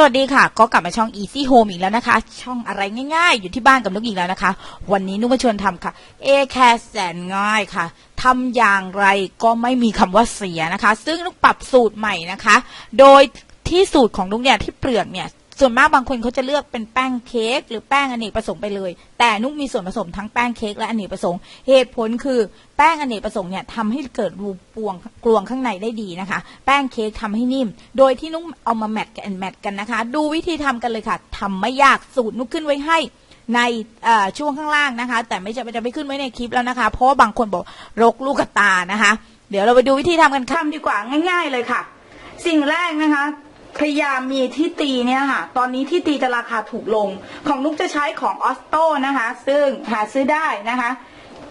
สวัสดีค่ะ ก็กลับมาช่อง Easy Home อีกแล้วนะคะ ช่องอะไรง่ายๆ อยู่ที่บ้านกับนุกอีกแล้วนะคะ วันนี้นุกมาชวนทำค่ะ A c a r แสนง่ายค่ะทำอย่างไรก็ไม่มีคำว่าเสียนะคะ ซึ่งนุกปรับสูตรใหม่นะคะ โดยที่สูตรของนุกเนี่ยที่เปลือกเนี่ย ส่วนมากบางคนเขาจะเลือกเป็นแป้งเค้กหรือแป้งอเนกประสงค์ไปเลย แต่นุกมีส่วนผสมทั้งแป้งเค้กและอเนกประสงค์เหตุผลคือแป้งอเนกประสงค์เนี่ยทำให้เกิดรูปวงกลวงข้างในได้ดีนะคะ แป้งเค้กทำให้นิ่ม โดยที่นุกเอามาแมทกันแมทกันนะคะ ดูวิธีทำกันเลยค่ะทำไม่ยากสูตรนุกขึ้นไว้ให้ในช่วงข้างล่างนะคะ แต่ไม่จะจะไม่ขึ้นไว้ในคลิปแล้วนะคะ เพราะบางคนบอกรกลูกตานะคะ เดี๋ยวเราไปดูวิธีทำกันค่ะทำดีกว่าง่าย ๆ เลยค่ะ สิ่งแรกนะคะ พยายามมีที่ตีเนี่ยค่ะ ตอนนี้ที่ตีจะราคาถูกลง ของนุกจะใช้ของออสโตนะคะ ซึ่งหาซื้อได้นะคะ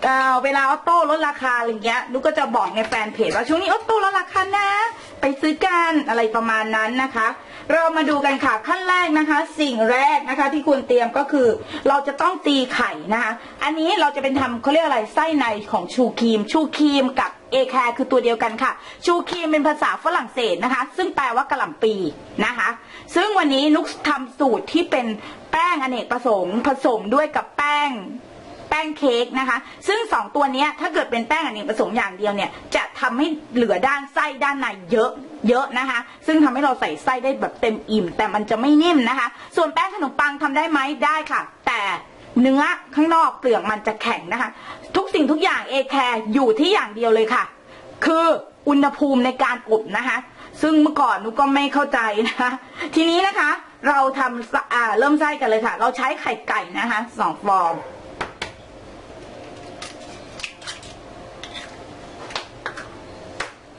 เเวลาออโต้ลดราคาอะไรเงี้ยนุกก็จะบอกในแฟนเพจว่าช่วงนี้ออโต้ลดราคานะ ไปซื้อกันอะไรประมาณนั้นนะคะ เรามาดูกันค่ะขั้นแรกนะคะ สิ่งแรกนะคะ ที่ควรเตรียมก็คือ เราจะต้องตีไข่นะคะ อันนี้เราจะเป็นทำเขาเรียกอะไรไส้ในของชูครีม ชูครีมกับ เอแคร์คือตัวเดียวกันค่ะ ชูครีมเป็นภาษาฝรั่งเศสนะคะ ซึ่งแปลว่ากระหล่ำปีนะคะ ซึ่งวันนี้นุกทำสูตรที่เป็นแป้งอเนกประสงค์ผสมด้วยกับแป้งแป้งเค้กนะคะ ซึ่งสองตัวนี้ถ้าเกิดเป็นแป้งอเนกประสงค์อย่างเดียวเนี่ย จะทำให้เหลือด้านไส้ด้านในเยอะเยอะนะคะ ซึ่งทำให้เราใส่ไส้ได้แบบเต็มอิ่ม แต่มันจะไม่นิ่มนะคะ ส่วนแป้งขนมปังทำได้ไหมได้ค่ะ แต่ เนื้อข้างนอกเปลือกมันจะแข็งนะคะ ทุกสิ่งทุกอย่างเอแคร์อยู่ที่อย่างเดียวเลยค่ะ คืออุณหภูมิในการอบนะคะ ซึ่งเมื่อก่อนนุก็ไม่เข้าใจนะคะ ทีนี้นะคะ เราทำอ่าเริ่มไส้กันเลยค่ะ เราใช้ไข่ไก่นะคะสองฟอง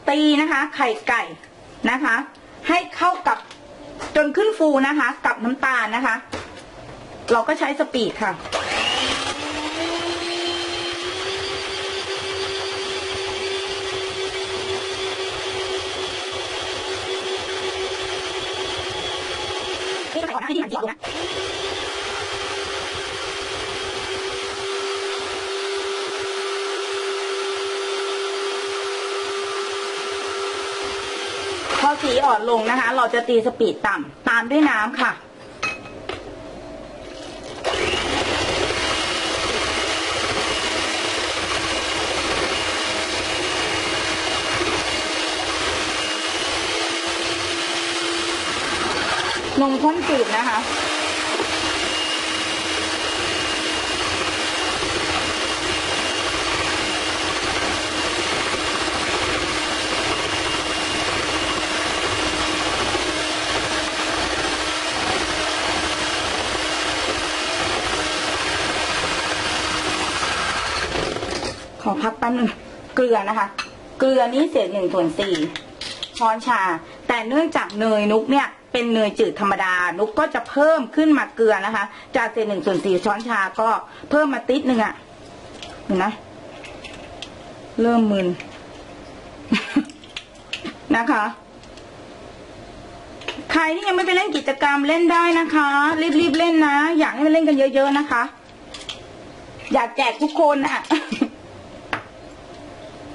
ตีนะคะ ไข่ไก่นะคะ ให้เข้ากับจนขึ้นฟูนะคะ กับน้ำตาลนะคะ เราก็ใช้สปีดค่ะ นี่ก็ใส่ก่อนนะให้ที่หันเดียวนะพอสีอ่อนลงนะคะ เราจะตีสปีดต่ำตามด้วยน้ำค่ะ นมข้นจืดนะคะ ขอพักแป๊บนึงเกลือนะคะ เกลือนี้เศษหนึ่งส่วนสี่ช้อนชา แต่เนื่องจากเนยนุกเนี่ย เป็นเนยจืดธรรมดา นุกก็จะเพิ่มขึ้นมาเกลือนะคะ จากเศษหนึ่งส่วนสี่ช้อนชาก็เพิ่มมาติดหนึ่งอะเห็นไหมเริ่มมึนนะคะ ใครที่ยังไม่ไปเล่นกิจกรรมเล่นได้นะคะ รีบๆเล่นนะ อยากให้มาเล่นกันเยอะๆนะคะ อยากแจกทุกคนอะ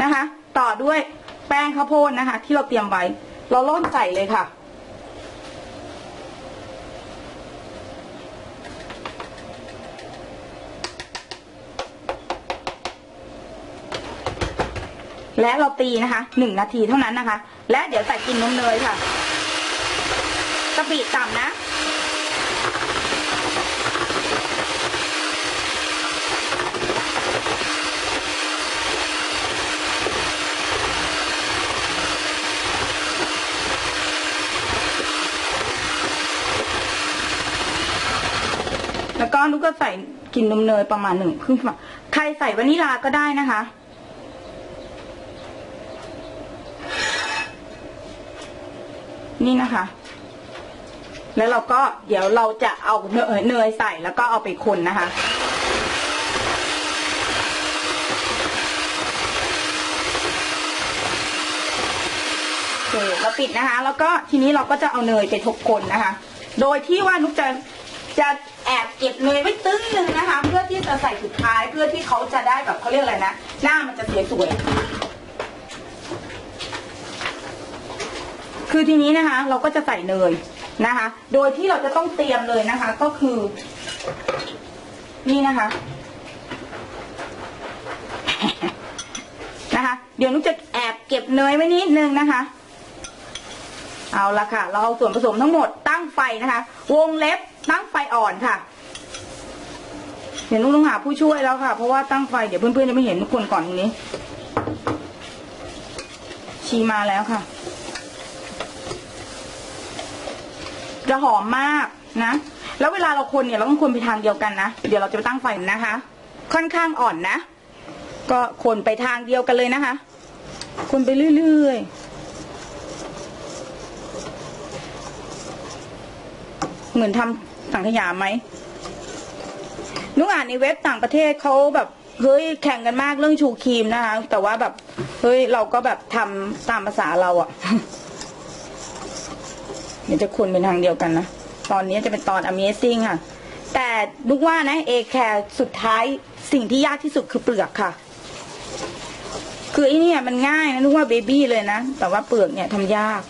นะคะ ต่อด้วยแป้งข้าวโพดนะคะ ที่เราเตรียมไว้ เราล่อนใส่เลยค่ะ และเราตีนะคะหนึ่งนาทีเท่านั้นนะคะ และเดี๋ยวใส่กลินนมเนยค่ะสปีดต่ำนะแล้วก็นุกก็ใส่กลินนมเนยประมาณหนึ่งครึ่งฝักใครใส่วานิลาก็ได้นะคะ นี่นะคะ แล้วเราก็เดี๋ยวเราจะเอาเนยเนยใส่แล้วก็เอาไปคนนะคะโอเคเราปิดนะคะ แล้วก็ทีนี้เราก็จะเอาเนยไปทบคนนะคะ โดยที่ว่านุกจะจะแอบเก็บเนยไว้ตึ้งหนึ่งนะคะ เพื่อที่จะใส่สุดท้ายเพื่อที่เขาจะได้แบบเขาเรียกอะไรนะ หน้ามันจะสวย คือทีนี้นะคะ เราก็จะใส่เนยนะคะ โดยที่เราจะต้องเตรียมเลยนะคะ ก็คือ นี่นะคะ นะคะ เดี๋ยวนุกจะแอบเก็บเนยไว้นิดนึงนะคะ เอาละค่ะ เราเอาส่วนผสมทั้งหมดตั้งไฟนะคะ วงเล็บตั้งไฟอ่อนค่ะเดี๋ยวนุกต้องหาผู้ช่วยแล้วค่ะ เพราะว่าตั้งไฟเดี๋ยวเพื่อนๆจะไม่เห็นทุกคนก่อนตรงนี้ ชีมาแล้วค่ะ จะหอมมากนะ แล้วเวลาเราคนเนี่ยเราต้องคนไปทางเดียวกันนะ เดี๋ยวเราจะไปตั้งไฟนะคะ ค่อนข้างอ่อนนะ ก็คนไปทางเดียวกันเลยนะคะ คนไปเรื่อยๆ เหมือนทำสังขยาไหมนุกอ่านในเว็บต่างประเทศเขาแบบเฮ้ยแข่งกันมากเรื่องชูครีมนะคะ แต่ว่าแบบเฮ้ยเราก็แบบทำตามภาษาเราอะเดี๋ยวจะคนเป็นทางเดียวกันนะ ตอนนี้จะเป็นตอน Amazing ค่ะ แต่นุกว่านะเอแคร์สุดท้ายสิ่งที่ยากที่สุดคือเปลือกค่ะ คือไอ้นี่มันง่ายนะนึกว่าเบบี้เลยนะ แต่ว่าเปลือกเนี่ยทำยาก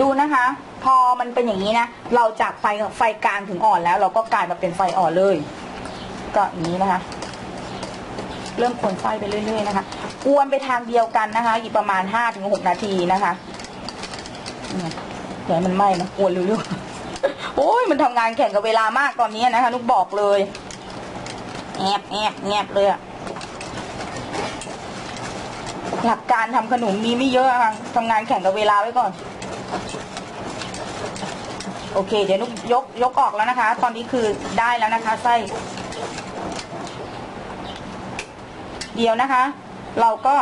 ดูนะคะ พอมันเป็นอย่างนี้นะ เราจากไฟไฟกลางถึงอ่อนแล้ว เราก็กลายมาเป็นไฟอ่อนเลย ก็อย่างนี้นะคะเริ่มคนไฟไปเรื่อยๆนะคะ กวนไปทางเดียวกันนะคะ อีกประมาณห้าถึงหกนาทีนะคะ เนี่ยอย่าให้มันไหม้นะกวนเร็วๆโอ้ยมันทำงานแข่งกับเวลามากตอนนี้นะคะนุกบอกเลยแอบแอบแอบเลยอะหลักการทำขนมมีไม่เยอะค่ะทำงานแข่งกับเวลาไว้ก่อน โอเค เดี๋ยวนุกยกยกออกแล้วนะคะ ตอนนี้คือได้แล้วนะคะไส้เดียวนะคะ เราก็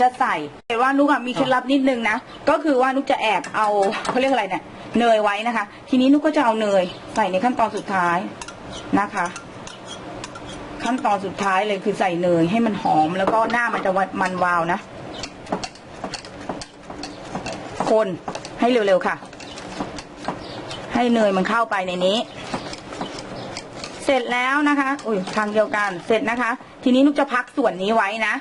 จะใส่แต่ว่านุกอะมีเคล็ดลับนิดนึงนะ ก็คือว่านุกจะแอบเอาเขาเรียกอะไรเนี่ยเนยไว้นะคะ ทีนี้นุกก็จะเอาเนยใส่ในขั้นตอนสุดท้ายนะคะ ขั้นตอนสุดท้ายเลยคือใส่เนยให้มันหอมแล้วก็หน้ามันจะมันวาวนะ คนให้เร็วๆค่ะ ให้เนยมันเข้าไปในนี้ เสร็จแล้วนะคะ อุ้ยทางเดียวกัน เสร็จนะคะ ทีนี้นุกจะพักส่วนนี้ไว้นะ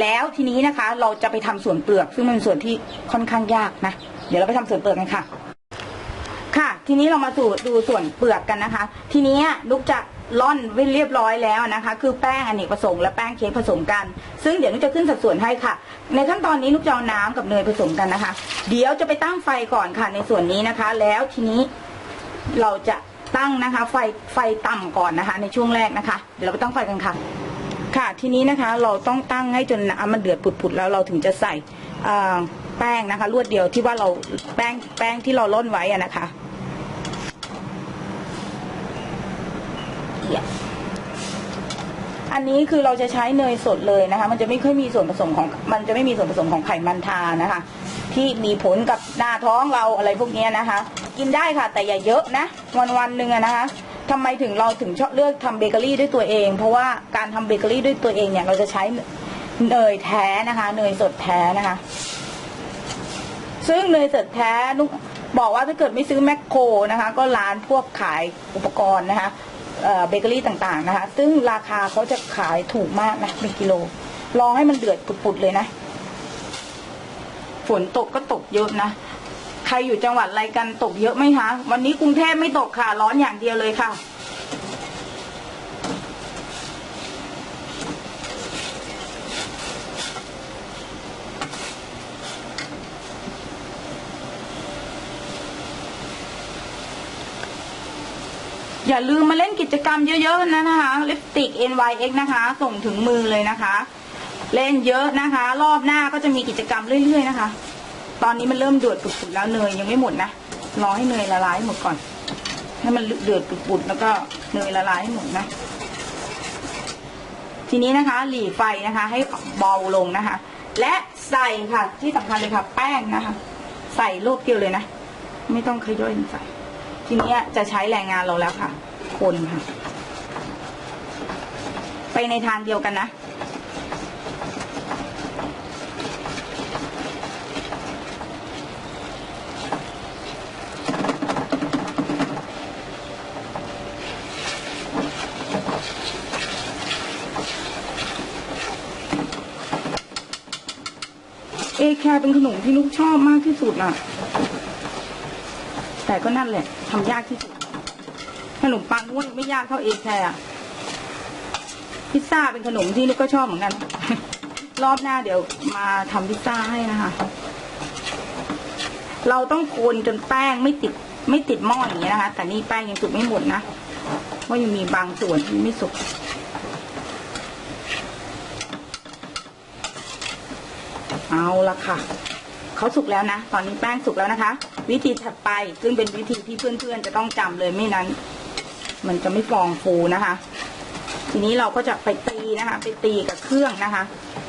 แล้วทีนี้นะคะ เราจะไปทำส่วนเปลือก ซึ่งมันเป็นส่วนที่ค่อนข้างยากนะ เดี๋ยวเราไปทำส่วนเปลือกกันค่ะ ค่ะ ทีนี้เรามาสู่ดูส่วนเปลือกกันนะคะ ทีนี้นุกจะร่อนไว้เรียบร้อยแล้วนะคะ คือแป้งอเนกประสงค์และแป้งเค้กผสมกัน ซึ่งเดี๋ยวนุกจะขึ้นสัดส่วนให้ค่ะ ในขั้นตอนนี้นุกจะเอาน้ำกับเนยผสมกันนะคะ เดี๋ยวจะไปตั้งไฟก่อนค่ะในส่วนนี้นะคะ แล้วทีนี้เราจะตั้งนะคะ ไฟไฟต่ำก่อนนะคะ ในช่วงแรกนะคะ เดี๋ยวเราไปตั้งไฟกันค่ะ ค่ะทีนี้นะคะเราต้องตั้งให้จนน้ำมันเดือดปุดๆแล้วเราถึงจะใส่แป้งนะคะรวดเดียวที่ว่าเราแป้งแป้งที่เราล่นไว้อะนะคะอันนี้คือเราจะใช้เนยสดเลยนะคะ มันจะไม่ค่อยมีส่วนผสมของ มันจะไม่มีส่วนผสมของไขมันทานะคะ ที่มีผลกับหน้าท้องเราอะไรพวกนี้นะคะ กินได้ค่ะ แต่อย่าเยอะนะ วันวันหนึ่งนะคะ ทำไมถึงเราถึงชอบเลือกทำเบเกอรี่ด้วยตัวเอง เพราะว่าการทำเบเกอรี่ด้วยตัวเองเนี่ยเราจะใช้เนยแท้นะคะ เนยสดแท้นะคะ ซึ่งเนยสดแท้นุกบอกว่าถ้าเกิดไม่ซื้อแมคโครนะคะ ก็ร้านพวกขายอุปกรณ์นะคะเอ่อเบเกอรี่ต่างๆนะคะ ซึ่งราคาเขาจะขายถูกมากนะเป็นกิโล ลองให้มันเดือดปุดๆเลยนะ ฝนตกก็ตกเยอะนะ ใครอยู่จังหวัดอะไรกันตกเยอะไหมคะ วันนี้กรุงเทพไม่ตกค่ะ ร้อนอย่างเดียวเลยค่ะอย่าลืมมาเล่นกิจกรรมเยอะๆนะนะคะลิปติก NYX นะคะ ส่งถึงมือเลยนะคะ เล่นเยอะนะคะ รอบหน้าก็จะมีกิจกรรมเรื่อยๆนะคะ ตอนนี้มันเริ่มเดือดปุดๆแล้วเนยยังไม่หมดนะรอให้เนยละลายให้หมดก่อน ให้มันเดือดปุดๆแล้วก็เนยละลายให้หมดนะ ทีนี้นะคะ หลีไฟนะคะ ให้เบาลงนะคะ และใส่ค่ะ ที่สำคัญเลยค่ะ แป้งนะคะ ใส่ลูกเดียวเลยนะ ไม่ต้องขย่อยใส่ ทีนี้จะใช้แรงงานเราแล้วค่ะ คนค่ะ ไปในทางเดียวกันนะ เอแคร์เป็นขนมที่ลูกชอบมากที่สุดอะ แต่ก็นั่นแหละทำยากที่สุด ขนมปังนุ้ยไม่ยากเท่าเอแคร์พิซซ่าเป็นขนมที่นุกก็ชอบเหมือนกัน รอบหน้าเดี๋ยวมาทำพิซซ่าให้นะคะ เราต้องคนจนแป้งไม่ติดไม่ติดหม้ออย่างนี้ยนะคะ แต่นี่แป้งยังสุกไม่หมดนะเพราะยังมีบางส่วนที่ไม่สุก เอาละค่ะเขาสุกแล้วนะ ตอนนี้แป้งสุกแล้วนะคะ วิธีถัดไปซึ่งเป็นวิธีที่เพื่อนๆ จะต้องจำเลยไม่นั้น มันจะไม่ฟองฟูนะคะ ทีนี้เราก็จะไปตีนะคะ ไปตีกับเครื่องนะคะ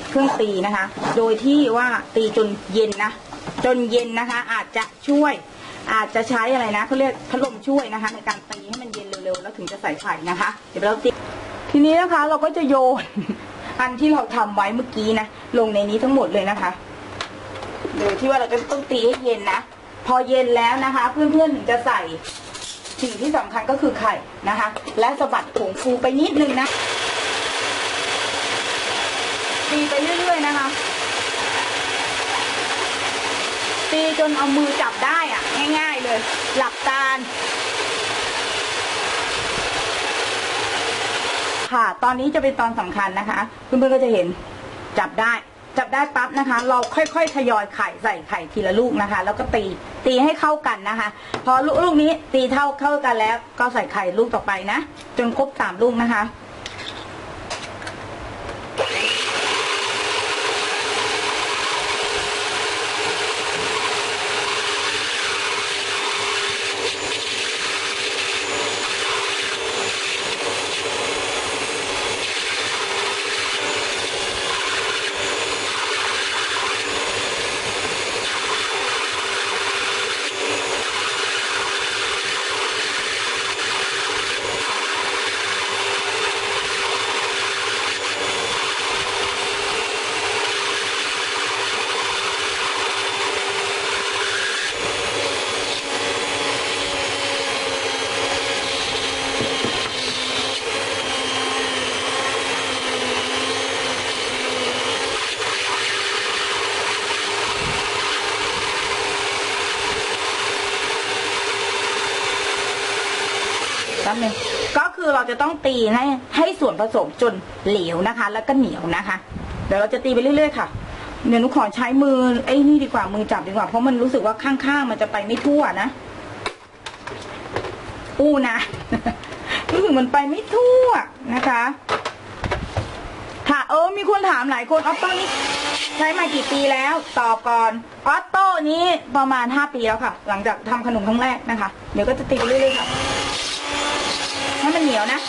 เครื่องตีนะคะ โดยที่ว่าตีจนเย็นนะจนเย็นนะคะ อาจจะช่วย อาจจะใช้อะไรนะเขาเรียกพัดลมช่วยนะคะ ในการตีให้มันเย็นเร็วๆแล้วถึงจะใส่ไข่นะคะ เดี๋ยวเราตีทีนี้นะคะเราก็จะโยน อันที่เราทำไว้เมื่อกี้นะลงในนี้ทั้งหมดเลยนะคะ โดยที่ว่าเราจะต้องตีให้เย็นนะ พอเย็นแล้วนะคะ เพื่อนๆถึงจะใส่สิ่งที่สำคัญก็คือไข่นะคะ และสะบัดผงฟูไปนิดนึงนะตีไปเรื่อยๆนะคะตีจนเอามือจับได้อะง่าย ๆเลย หลับตา ค่ะ ตอนนี้จะเป็นตอนสำคัญนะคะ เพื่อนๆก็จะเห็นจับได้ จับได้ปั๊บนะคะ เราค่อยๆทยอยไข่ใส่ไข่ทีละลูกนะคะ แล้วก็ตีตีให้เข้ากันนะคะ พอลูกลูกนี้ตีเท่าเข้ากันแล้ว ก็ใส่ไข่ลูกต่อไปนะ จนครบสามลูกนะคะ จะต้องตีให้ให้ส่วนผสมจนเหลวนะคะ แล้วก็เหนียวนะคะ เดี๋ยวเราจะตีไปเรื่อยๆค่ะเดี๋ยวหนูขอใช้มือไอ้นี่ดีกว่ามือจับดีกว่าเพราะมันรู้สึกว่าข้างๆมันจะไปไม่ทั่วนะอู้นะรู้สึกมันไปไม่ทั่วนะคะค่ะเออ มีคนถามหลายคนออโต้นี่ใช้มากี่ปีแล้วตอบก่อนออโต้นี้ประมาณห้าปีแล้วค่ะ หลังจากทำขนมครั้งแรกนะคะ เดี๋ยวก็จะตีไปเรื่อยๆค่ะ มันเหนียวนะ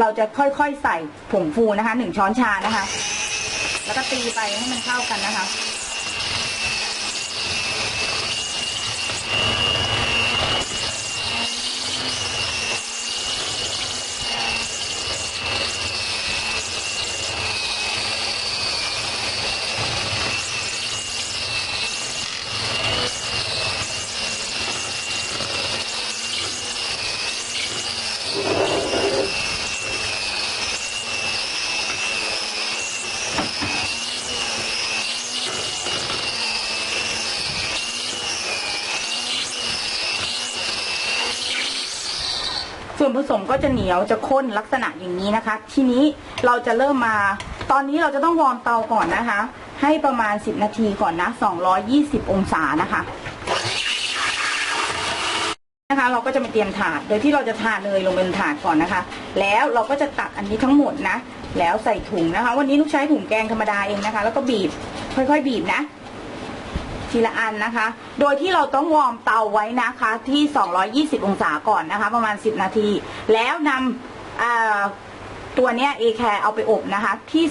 เราจะค่อยๆใส่ผงฟูนะคะหนึ่งช้อนชานะคะ แล้วก็ตีไปให้มันเข้ากันนะคะ วนผสมก็จะเหนียวจะข้นลักษณะอย่างนี้นะคะ ทีนี้เราจะเริ่มมา ตอนนี้เราจะต้องวอร์มเตาก่อนนะคะ ให้ประมาณ 10 นาทีก่อนนะ220 องศานะคะนะคะเราก็จะมาเตรียมถาด โดยที่เราจะทาเนยลงบนถาดก่อนนะคะ แล้วเราก็จะตักอันนี้ทั้งหมดนะ แล้วใส่ถุงนะคะ วันนี้ลูกใช้ถุงแกงธรรมดาเองนะคะ แล้วก็บีบค่อยๆ บีบนะ ทีละอันนะคะ โดยที่เราต้องวอร์มเตาไว้นะคะที่ 220 องศาก่อนนะคะ ประมาณ 10 นาที แล้วนำตัวเนี้ยเอแคร์เอาไปอบนะคะที่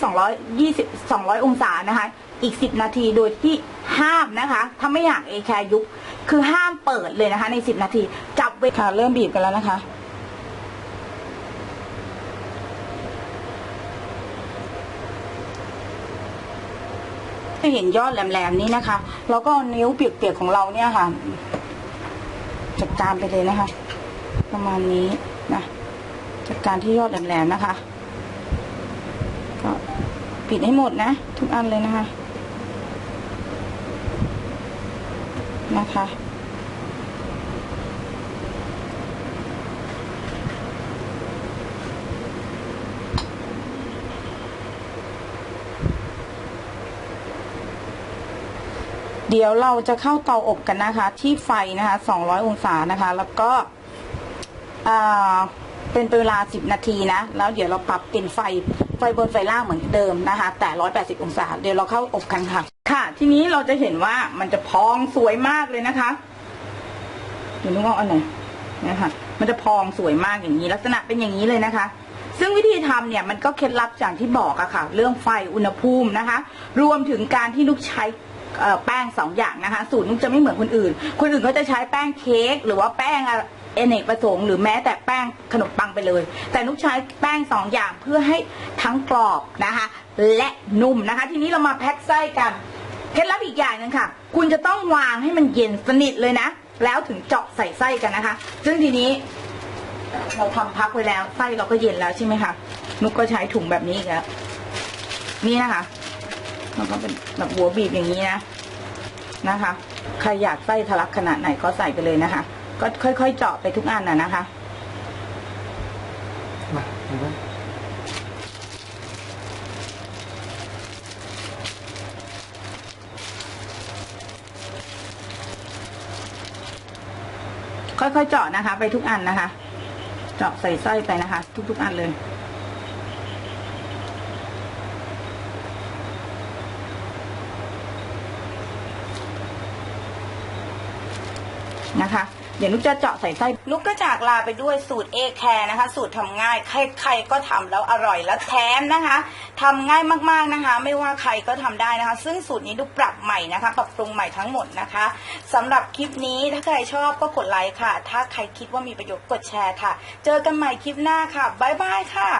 220 200 องศานะคะ อีก 10 นาทีโดยที่ห้ามนะคะ ถ้าไม่อยากเอแคร์ยุบคือห้ามเปิดเลยนะคะใน 10 นาที จับเวลาค่ะเริ่มบีบกันแล้วนะคะ จะเห็นยอดแหลมๆนี้นะคะแล้วก็เอานิ้วเปียกๆของเราเนี่ยค่ะ จัดการไปเลยนะคะ ประมาณนี้นะจัดการที่ยอดแหลมๆนะคะ ก็ปิดให้หมดนะ ทุกอันเลยนะคะ นะคะ เดี๋ยวเราจะเข้าเตาอบกันนะคะ ที่ไฟนะคะ 200 องศานะคะ แล้วก็เป็นเวลา 10 นาทีนะ แล้วเดี๋ยวเราปรับเป็นไฟไฟบนไฟล่างเหมือนเดิมนะคะ แต่ 180 องศา เดี๋ยวเราเข้าอบกันค่ะ ค่ะ ทีนี้เราจะเห็นว่ามันจะพองสวยมากเลยนะคะเดี๋ยวนึกว่าอันไหนนะคะมันจะพองสวยมากอย่างนี้ ลักษณะเป็นอย่างนี้เลยนะคะ ซึ่งวิธีทำเนี่ยมันก็เคล็ดลับอย่างที่บอกอะค่ะ เรื่องไฟอุณหภูมินะคะ รวมถึงการที่ลูกใช้ เอ่อแป้งสองอย่างนะคะ สูตรนุกจะไม่เหมือนคนอื่น คนอื่นเขาจะใช้แป้งเค้กหรือว่าแป้งอะเอเนกประสงค์หรือแม้แต่แป้งขนมปังไปเลย แต่นุกใช้แป้งสองอย่างเพื่อให้ทั้งกรอบนะคะ และนุ่มนะคะ ทีนี้เรามาแพ็คไส้กันเคล็ดลับอีกอย่างหนึงค่ะ คุณจะต้องวางให้มันเย็นสนิทเลยนะ แล้วถึงเจาะใส่ไส้กันนะคะ ซึ่งทีนี้ เราทำพักไว้แล้วไส้เราก็เย็นแล้วใช่ไหมคะนุกก็ใช้ถุงแบบนี้อีกแล้วนี่นะคะ มันก็เป็นแบบหัวบีบอย่างนี้นะนะคะใครอยากไส้ทะลักขนาดไหนก็ใส่ไปเลยนะคะ ก็ค่อยๆเจาะไปทุกอันน่ะนะคะมาค่อยๆเจาะนะคะ ไปทุกอันนะคะ เจาะใส่ไส้ไปนะคะ ทุกๆอันเลย นะคะ เดี๋ยวนุกจะเจาะใส่ไส้นุกก็จากลาไปด้วยสูตรเอแคร์นะคะ สูตรทำง่ายใครๆก็ทำแล้วอร่อยและแถมนะคะทำง่ายมากๆนะคะ ไม่ว่าใครก็ทำได้นะคะ ซึ่งสูตรนี้นุปรับใหม่นะคะ ปรับปรุงใหม่ทั้งหมดนะคะสำหรับคลิปนี้ถ้าใครชอบก็กดไลค์ค่ะ ถ้าใครคิดว่ามีประโยชน์กดแชร์ค่ะ เจอกันใหม่คลิปหน้าค่ะบ๊ายบายค่ะ